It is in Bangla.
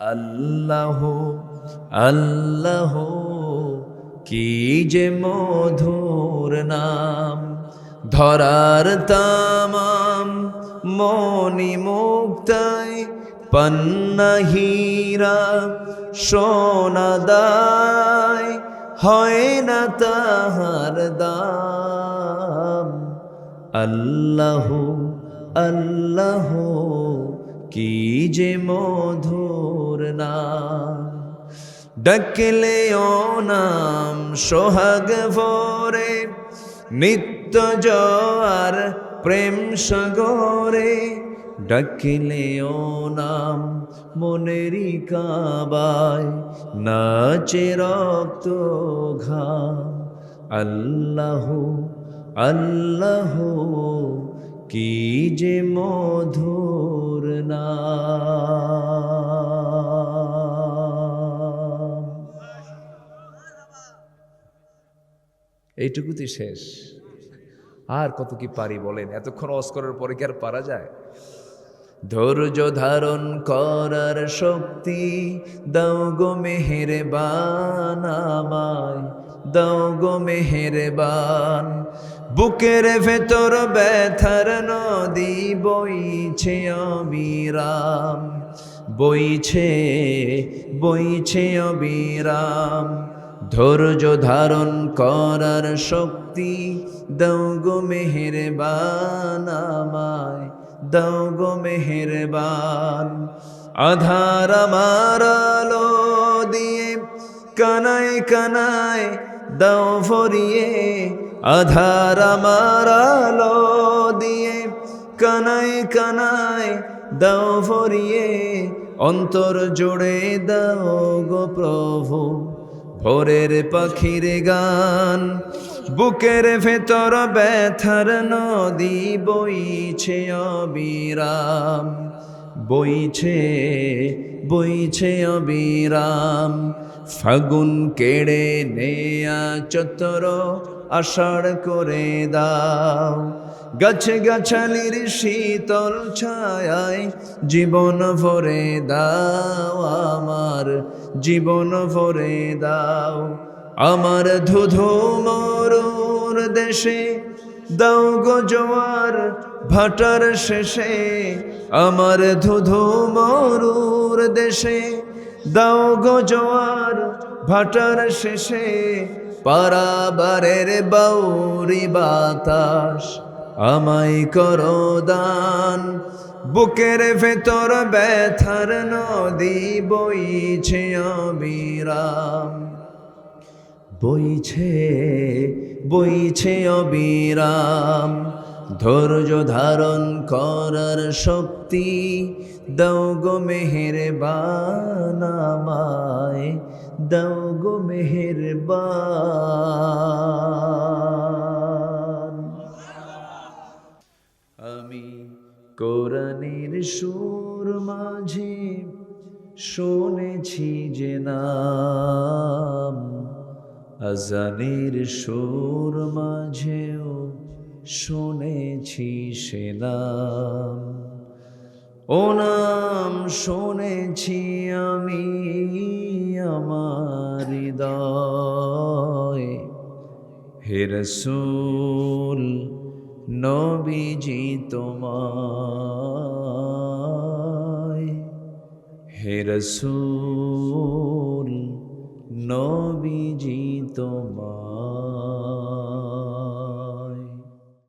আল্লাহ আল্লাহ, কি যে মধুর নাম। ধরার তামাম মনি মুক্তায় পন্নহীরা সোনাদায় হয় না তাহার দাম। আল্লাহ আল্লাহ, কি যে মধুর নাম ডাকলে নাম সোহাগ ভরে, নিত্য জোয়ার প্রেম সাগরে। ডাকলে ও নাম মনেরই কাবায়, নাচে রক্ত ঘাম। আল্লাহ আল্লাহ, কি যে মধুর নাম। এইটুকুতে শেষ। আর কত কি পারি বলেন? এতক্ষণ অস করার পরে কি আর পারা যায়? ধৈর্য ধারণ করার শক্তি দাও গো মেহের বানামায় দাও গো মেহের বান বুকের ভেতর ব্যথার নদী বইছে অবিরাম, বইছে বইছে অবিরাম। ধৈর্য ধারণ করার শক্তি দাও গো মেহেরবান আমায়, দাও গো মেহেরবান। আধার আমার দিয়ে কানায় কানায় দাও ভরিয়ে, আধার আমার দিয়ে কানায় কানায় দাও ভরিয়ে, অন্তর জোড়ে দাও গো প্রভু। ভোরের পাখির গান। বুকের ভেতর ব্যথার নদী বইছে অবিরাম। বইছে বইছে অবিরাম। ফাগুন কেড়ে নেয়া চতর আষাঢ় করে দাও। গাছে গাছালির শীতল ছায় জীবন ভরে দাও আমার, জীবন ভরে দাও। আমার ধুধু মরুর দেশে দাও গো জোয়ার, ভাটার শেষে আমার ধুধু মরুর দেশে দাও গো জোয়ার, ভাটার শেষে পারাবারের বাউরি বাতাস। আমায় করো দান। বুকের ভেতর ব্যথার নদী বইছে অবিরাম। বইছে বইছে অবিরাম। ধৈর্য ধারণ করার শক্তি দাও গো মেহের বানামায় দাও গো মেহের আমি কোরআনের সুর মাঝে শুনেছি যে নাম, আজানের সুর মাঝেও শুনেছি সে নাম। ও নাম শুনেছি আমি আমার হৃদয়। নবীজি তোমায়। হে রসুল নবীজি